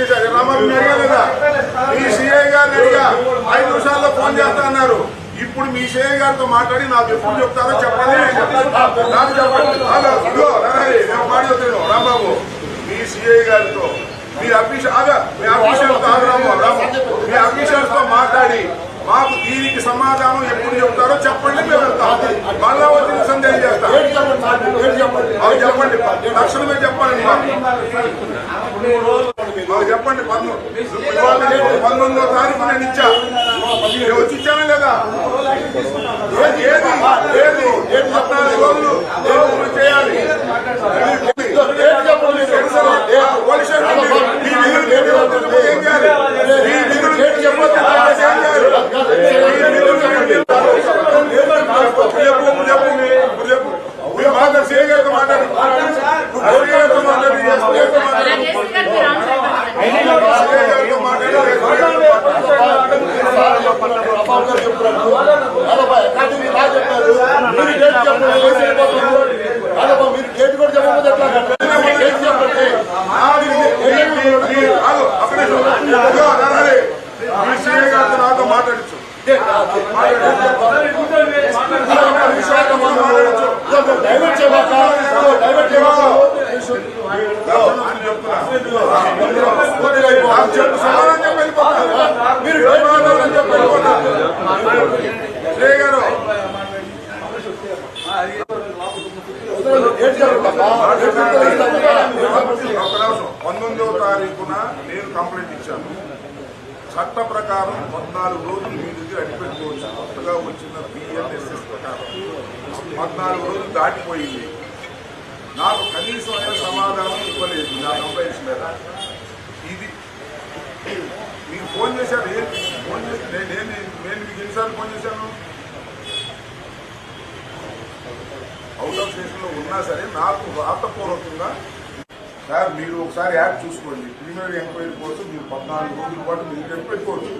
రామారావు అడిగా లేదా మీ సిఐ గారిని అడిగా ఐదు నిమిషాల్లో ఫోన్ చేస్తా అన్నారు. ఇప్పుడు మీ సిఐ గారితో మాట్లాడి నాకు ఎప్పుడు చెప్తారో? చెప్పండి. నాకు చెప్పండి. నేను మాట చెప్తాను రాంబాబు మీ సిఐ గారితో మీ అఫీషియల్ ఆగా మీ అఫీషియల్ కాదు రాము రాము మీ అఫీషియల్స్తో మాట్లాడి మాకు దీనికి సమాధానం ఎప్పుడు చెప్తారో చెప్పండి మేము మళ్ళా వచ్చిన సందేహం చేస్తాం. చెప్పండి తక్షణమే చెప్పండి. మాకు చెప్పండి పన్ను. ఇవాళ పంతొమ్మిదో తారీఖు నేను ఇచ్చా వచ్చి ఇచ్చానా లేదా ఏది ఏది పద్నాలుగు రోజులు రోజులు చేయాలి పోలీస్ స్టేషన్ ఉంది. ఈ నిధులు మీరు చెప్పకపోతే ఏం చేయాలి? ఈ నిధులు మీరు చెప్పకపోతే ఏం చేయాలి? ఈ నిధులు చెప్పండి. ఇప్పుడు చెప్పు, ఇప్పుడు చెప్పు, ఇప్పుడు చెప్పు. మీరు మాట్లాడు, సీఏ గారితో మాట్లాడు. నువ్వు గౌరీ గారితో మాట్లాడు, ఎస్పీ గారితో మాట్లాడు. జస్ట్ గారికి రాంగ్ చెప్పండి సీఏ గారితో మాట్లాడు, ఎస్పీ గారితో మాట్లాడు. మీరు గేట్ కూడా చెప్పకపోతే ఎట్లా? గేట్ చెప్పండి. ఆగు, మీ- మీ- మీ- ఆగు, ఒక్క నిమిషం. ఇదిగో, నరహరి, మీ సీఏ గారితో నాతో మాట్లాడించు డైవర్ట్ చేయబాక డైవర్ట్ చేయబాక నాకు చెప్పు, సమాధానం చెప్పి వెళ్ళిపోతా. మీరు సమాధానం చెప్పి వెళ్ళిపోతా. శ్రీ గారు గేట్ చెప్పండి ఒక నిమిషం. పంతొమ్మిదవ తారీఖున నేను కంప్లైంట్ ఇచ్చాను. చట్ట ప్రకారం పద్నాలుగు రోజులు మీ దగ్గర అడిపెట్టుకోవచ్చు కొత్తగా వచ్చిన బిఎన్ఎస్ఎస్ ప్రకారం పద్నాలుగు రోజులు దాటిపోయింది. నాకు కనీసం అయిన సమాధానం ఇవ్వలేదు నా కంప్లైంట్స్ మీద. ఇది మీకు ఫోన్ చేశారు ఏం ఫోన్ చేసి నేను నేను నేను మీకు ఎన్నిసార్లు ఫోన్ చేశాను? స్టేషన్లో ఉన్నా సరే నాకు రాతపూర్వకంగా సార్ మీరు ఒకసారి యాప్ చూసుకోండి. ప్రీమియర్ ఎంక్వైరీ కోసం మీరు పద్నాలుగు రోజుల పాటు మీరు పెట్టుకోవచ్చు.